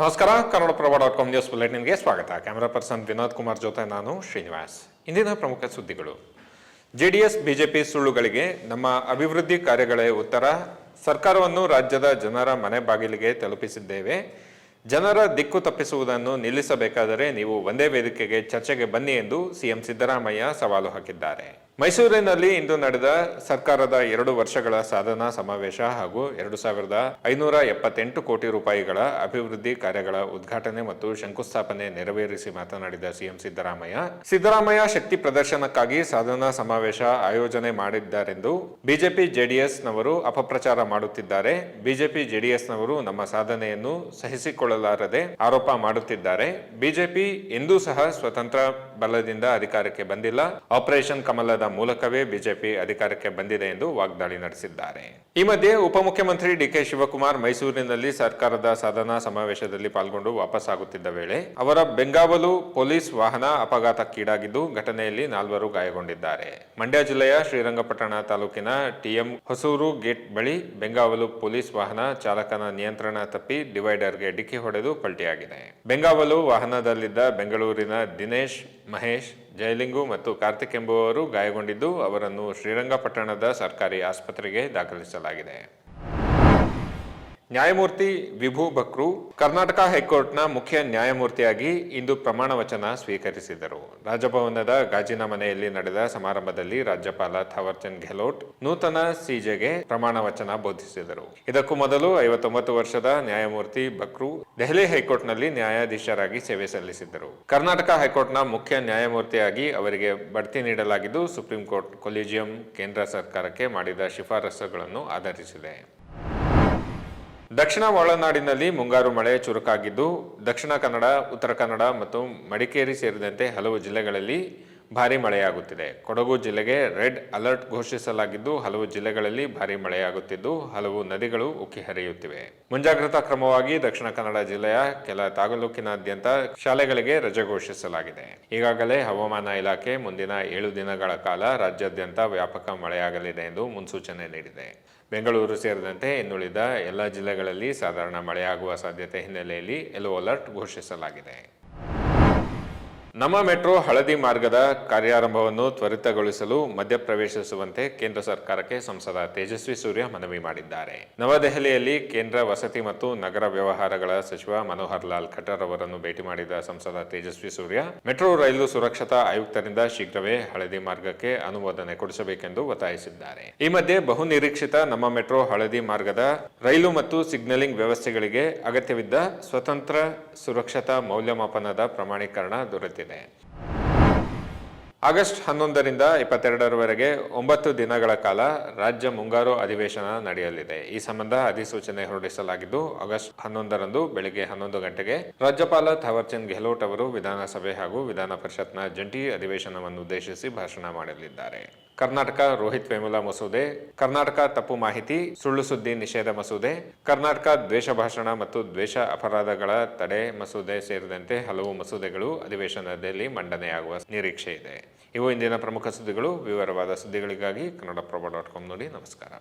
ನಮಸ್ಕಾರ, Kannadaprabha dot com news ಬುಲೆಟಿನ್ಗೆ ಸ್ವಾಗತ. ಕ್ಯಾಮರಾ ಪರ್ಸನ್ ವಿನೋದ್ ಕುಮಾರ್ ಜೊತೆ ನಾನು ಶ್ರೀನಿವಾಸ್. ಇಂದಿನ ಪ್ರಮುಖ ಸುದ್ದಿಗಳು. ಜೆಡಿಎಸ್, ಬಿಜೆಪಿ ಸುಳ್ಳುಗಳಿಗೆ ನಮ್ಮ ಅಭಿವೃದ್ಧಿ ಕಾರ್ಯಗಳೇ ಉತ್ತರ. ಸರ್ಕಾರವನ್ನು ರಾಜ್ಯದ ಜನರ ಮನೆ ಬಾಗಿಲಿಗೆ ತಲುಪಿಸಿದ್ದೇವೆ. ಜನರ ದಿಕ್ಕು ತಪ್ಪಿಸುವುದನ್ನು ನಿಲ್ಲಿಸಬೇಕಾದರೆ ನೀವು ಒಂದೇ ವೇದಿಕೆಗೆ ಚರ್ಚೆಗೆ ಬನ್ನಿ ಎಂದು ಸಿಎಂ ಸಿದ್ದರಾಮಯ್ಯ ಸವಾಲು ಹಾಕಿದ್ದಾರೆ. ಮೈಸೂರಿನಲ್ಲಿ ಇಂದು ನಡೆದ ಸರ್ಕಾರದ ಎರಡು ವರ್ಷಗಳ ಸಾಧನಾ ಸಮಾವೇಶ ಹಾಗೂ ಎರಡು ಸಾವಿರದ ಐನೂರ ಎಪ್ಪತ್ತೆಂಟು ಕೋಟಿ ರೂಪಾಯಿಗಳ ಅಭಿವೃದ್ಧಿ ಕಾರ್ಯಗಳ ಉದ್ಘಾಟನೆ ಮತ್ತು ಶಂಕುಸ್ಥಾಪನೆ ನೆರವೇರಿಸಿ ಮಾತನಾಡಿದ ಸಿಎಂ ಸಿದ್ದರಾಮಯ್ಯ ಸಿದ್ದರಾಮಯ್ಯ ಶಕ್ತಿ ಪ್ರದರ್ಶನಕ್ಕಾಗಿ ಸಾಧನಾ ಸಮಾವೇಶ ಆಯೋಜನೆ ಮಾಡಿದ್ದಾರೆಂದು ಬಿಜೆಪಿ ಜೆಡಿಎಸ್ನವರು ಅಪಪ್ರಚಾರ ಮಾಡುತ್ತಿದ್ದಾರೆ. ಬಿಜೆಪಿ ಜೆಡಿಎಸ್ನವರು ನಮ್ಮ ಸಾಧನೆಯನ್ನು ಸಹಿಸಿಕೊಳ್ಳಲಾರದೆ ಆರೋಪ ಮಾಡುತ್ತಿದ್ದಾರೆ. ಬಿಜೆಪಿ ಎಂದೂ ಸಹ ಸ್ವತಂತ್ರ ಬಲದಿಂದ ಅಧಿಕಾರಕ್ಕೆ ಬಂದಿಲ್ಲ. ಆಪರೇಷನ್ ಕಮಲದ ಮೂಲಕವೇ ಬಿಜೆಪಿ ಅಧಿಕಾರಕ್ಕೆ ಬಂದಿದೆ ಎಂದು ವಾಗ್ದಾಳಿ ನಡೆಸಿದ್ದಾರೆ. ಈ ಮಧ್ಯೆ ಉಪಮುಖ್ಯಮಂತ್ರಿ ಡಿಕೆ ಶಿವಕುಮಾರ್ ಮೈಸೂರಿನಲ್ಲಿ ಸರ್ಕಾರದ ಸಾಧನಾ ಸಮಾವೇಶದಲ್ಲಿ ಪಾಲ್ಗೊಂಡು ವಾಪಸ್ಸಾಗುತ್ತಿದ್ದ ವೇಳೆ ಅವರ ಬೆಂಗಾವಲು ಪೊಲೀಸ್ ವಾಹನ ಅಪಘಾತಕ್ಕೀಡಾಗಿದ್ದು ಘಟನೆಯಲ್ಲಿ ನಾಲ್ವರು ಗಾಯಗೊಂಡಿದ್ದಾರೆ. ಮಂಡ್ಯ ಜಿಲ್ಲೆಯ ಶ್ರೀರಂಗಪಟ್ಟಣ ತಾಲೂಕಿನ ಟಿಎಂ ಹೊಸೂರು ಗೇಟ್ ಬಳಿ ಬೆಂಗಾವಲು ಪೊಲೀಸ್ ವಾಹನ ಚಾಲಕನ ನಿಯಂತ್ರಣ ತಪ್ಪಿ ಡಿವೈಡರ್ಗೆ ಡಿಕ್ಕಿ ಹೊಡೆದು ಪಲ್ಟಿಯಾಗಿದೆ. ಬೆಂಗಾವಲು ವಾಹನದಲ್ಲಿದ್ದ ಬೆಂಗಳೂರಿನ ದಿನೇಶ್ ಮಹೇಶ್ ಜಯಲಿಂಗು ಮತ್ತು ಕಾರ್ತಿಕ್ ಎಂಬುವವರು ಗಾಯಗೊಂಡಿದ್ದು ಅವರನ್ನು ಶ್ರೀರಂಗಪಟ್ಟಣದ ಸರ್ಕಾರಿ ಆಸ್ಪತ್ರೆಗೆ ದಾಖಲಿಸಲಾಗಿದೆ. ನ್ಯಾಯಮೂರ್ತಿ ವಿಭು ಬಕ್ರು ಕರ್ನಾಟಕ ಹೈಕೋರ್ಟ್ನ ಮುಖ್ಯ ನ್ಯಾಯಮೂರ್ತಿಯಾಗಿ ಇಂದು ಪ್ರಮಾಣ ವಚನ ಸ್ವೀಕರಿಸಿದರು. ರಾಜಭವನದ ಗಾಜಿನ ಮನೆಯಲ್ಲಿ ನಡೆದ ಸಮಾರಂಭದಲ್ಲಿ ರಾಜ್ಯಪಾಲ ಥಾವರ್ಚಂದ್ ಗೆಹ್ಲೋಟ್ ನೂತನ ಸಿಜೆಗೆ ಪ್ರಮಾಣ ವಚನ ಬೋಧಿಸಿದರು. ಇದಕ್ಕೂ ಮೊದಲು ಐವತ್ತೊಂಬತ್ತು ವರ್ಷದ ನ್ಯಾಯಮೂರ್ತಿ ಬಕ್ರು ದೆಹಲಿ ಹೈಕೋರ್ಟ್ನಲ್ಲಿ ನ್ಯಾಯಾಧೀಶರಾಗಿ ಸೇವೆ ಸಲ್ಲಿಸಿದ್ದರು. ಕರ್ನಾಟಕ ಹೈಕೋರ್ಟ್ನ ಮುಖ್ಯ ನ್ಯಾಯಮೂರ್ತಿಯಾಗಿ ಅವರಿಗೆ ಬಡ್ತಿ ನೀಡಲಾಗಿದ್ದು ಸುಪ್ರೀಂ ಕೋರ್ಟ್ ಕೊಲಿಜಿಯಂ ಕೇಂದ್ರ ಸರ್ಕಾರಕ್ಕೆ ಮಾಡಿದ ಶಿಫಾರಸುಗಳನ್ನು ಆಧರಿಸಿದೆ. ದಕ್ಷಿಣ ಒಳನಾಡಿನಲ್ಲಿ ಮುಂಗಾರು ಮಳೆ ಚುರುಕಾಗಿದ್ದು ದಕ್ಷಿಣ ಕನ್ನಡ ಉತ್ತರ ಕನ್ನಡ ಮತ್ತು ಮಡಿಕೇರಿ ಸೇರಿದಂತೆ ಹಲವು ಜಿಲ್ಲೆಗಳಲ್ಲಿ ಭಾರಿ ಮಳೆಯಾಗುತ್ತಿದೆ. ಕೊಡಗು ಜಿಲ್ಲೆಗೆ ರೆಡ್ ಅಲರ್ಟ್ ಘೋಷಿಸಲಾಗಿದ್ದು, ಹಲವು ಜಿಲ್ಲೆಗಳಲ್ಲಿ ಭಾರಿ ಮಳೆಯಾಗುತ್ತಿದ್ದು, ಹಲವು ನದಿಗಳು ಉಕ್ಕಿ ಹರಿಯುತ್ತಿವೆ. ಮುಂಜಾಗ್ರತಾ ಕ್ರಮವಾಗಿ ದಕ್ಷಿಣ ಕನ್ನಡ ಜಿಲ್ಲೆಯ ಕೆಲ ತಾಲೂಕಿನಾದ್ಯಂತ ಶಾಲೆಗಳಿಗೆ ರಜೆ ಘೋಷಿಸಲಾಗಿದೆ. ಈಗಾಗಲೇ ಹವಾಮಾನ ಇಲಾಖೆ ಮುಂದಿನ ಏಳು ದಿನಗಳ ಕಾಲ ರಾಜ್ಯಾದ್ಯಂತ ವ್ಯಾಪಕ ಮಳೆಯಾಗಲಿದೆ ಎಂದು ಮುನ್ಸೂಚನೆ ನೀಡಿದೆ. ಬೆಂಗಳೂರು ಸೇರಿದಂತೆ ಇನ್ನುಳಿದ ಎಲ್ಲ ಜಿಲ್ಲೆಗಳಲ್ಲಿ ಸಾಧಾರಣ ಮಳೆಯಾಗುವ ಸಾಧ್ಯತೆ ಹಿನ್ನೆಲೆಯಲ್ಲಿ ಯೆಲ್ಲೋ ಅಲರ್ಟ್ ಘೋಷಿಸಲಾಗಿದೆ. ನಮ್ಮ ಮೆಟ್ರೋ ಹಳದಿ ಮಾರ್ಗದ ಕಾರ್ಯಾರಂಭವನ್ನು ತ್ವರಿತಗೊಳಿಸಲು ಮಧ್ಯಪ್ರವೇಶಿಸುವಂತೆ ಕೇಂದ್ರ ಸರ್ಕಾರಕ್ಕೆ ಸಂಸದ ತೇಜಸ್ವಿ ಸೂರ್ಯ ಮನವಿ ಮಾಡಿದ್ದಾರೆ. ನವದೆಹಲಿಯಲ್ಲಿ ಕೇಂದ್ರ ವಸತಿ ಮತ್ತು ನಗರ ವ್ಯವಹಾರಗಳ ಸಚಿವ ಮನೋಹರ್ ಲಾಲ್ ಖಟ್ಟರ್ ಅವರನ್ನು ಭೇಟಿ ಮಾಡಿದ ಸಂಸದ ತೇಜಸ್ವಿ ಸೂರ್ಯ, ಮೆಟ್ರೋ ರೈಲು ಸುರಕ್ಷತಾ ಆಯುಕ್ತರಿಂದ ಶೀಘ್ರವೇ ಹಳದಿ ಮಾರ್ಗಕ್ಕೆ ಅನುಮೋದನೆ ಕೊಡಿಸಬೇಕೆಂದು ಒತ್ತಾಯಿಸಿದ್ದಾರೆ. ಈ ಮಧ್ಯೆ ಬಹು ನಿರೀಕ್ಷಿತ ನಮ್ಮ ಮೆಟ್ರೋ ಹಳದಿ ಮಾರ್ಗದ ರೈಲು ಮತ್ತು ಸಿಗ್ನಲಿಂಗ್ ವ್ಯವಸ್ಥೆಗಳಿಗೆ ಅಗತ್ಯವಿದ್ದ ಸ್ವತಂತ್ರ ಸುರಕ್ಷತಾ ಮೌಲ್ಯಮಾಪನದ ಪ್ರಮಾಣೀಕರಣ ದೊರೆತಿದೆ. ಆಗಸ್ಟ್ ಹನ್ನೊಂದರಿಂದ ಇಪ್ಪತ್ತೆರಡರವರೆಗೆ ಒಂಬತ್ತು ದಿನಗಳ ಕಾಲ ರಾಜ್ಯ ಮುಂಗಾರು ಅಧಿವೇಶನ ನಡೆಯಲಿದೆ. ಈ ಸಂಬಂಧ ಅಧಿಸೂಚನೆ ಹೊರಡಿಸಲಾಗಿದ್ದು, ಆಗಸ್ಟ್ ಹನ್ನೊಂದರಂದು ಬೆಳಗ್ಗೆ ಹನ್ನೊಂದು ಗಂಟೆಗೆ ರಾಜ್ಯಪಾಲ ಥಾವರ್ಚಂದ್ ಗೆಹ್ಲೋಟ್ ಅವರು ವಿಧಾನಸಭೆ ಹಾಗೂ ವಿಧಾನ ಪರಿಷತ್ನ ಜಂಟಿ ಅಧಿವೇಶನವನ್ನು ಉದ್ದೇಶಿಸಿ ಭಾಷಣ ಮಾಡಲಿದ್ದಾರೆ. ಕರ್ನಾಟಕ ರೋಹಿತ್ ವೇಮುಲಾ ಮಸೂದೆ, ಕರ್ನಾಟಕ ತಪ್ಪು ಮಾಹಿತಿ, ಸುಳ್ಳು ಸುದ್ದಿ ನಿಷೇಧ ಮಸೂದೆ, ಕರ್ನಾಟಕ ದ್ವೇಷ ಭಾಷಣ ಮತ್ತು ದ್ವೇಷ ಅಪರಾಧಗಳ ತಡೆ ಮಸೂದೆ ಸೇರಿದಂತೆ ಹಲವು ಮಸೂದೆಗಳು ಅಧಿವೇಶನದಲ್ಲಿ ಮಂಡನೆಯಾಗುವ ನಿರೀಕ್ಷೆ ಇದೆ. ಇವು ಇಂದಿನ ಪ್ರಮುಖ ಸುದ್ದಿಗಳು. ವಿವರವಾದ ಸುದ್ದಿಗಳಿಗಾಗಿ ಕನ್ನಡಪ್ರಭ ಡಾಟ್ ಕಾಮ್ ನೋಡಿ ನಮಸ್ಕಾರ.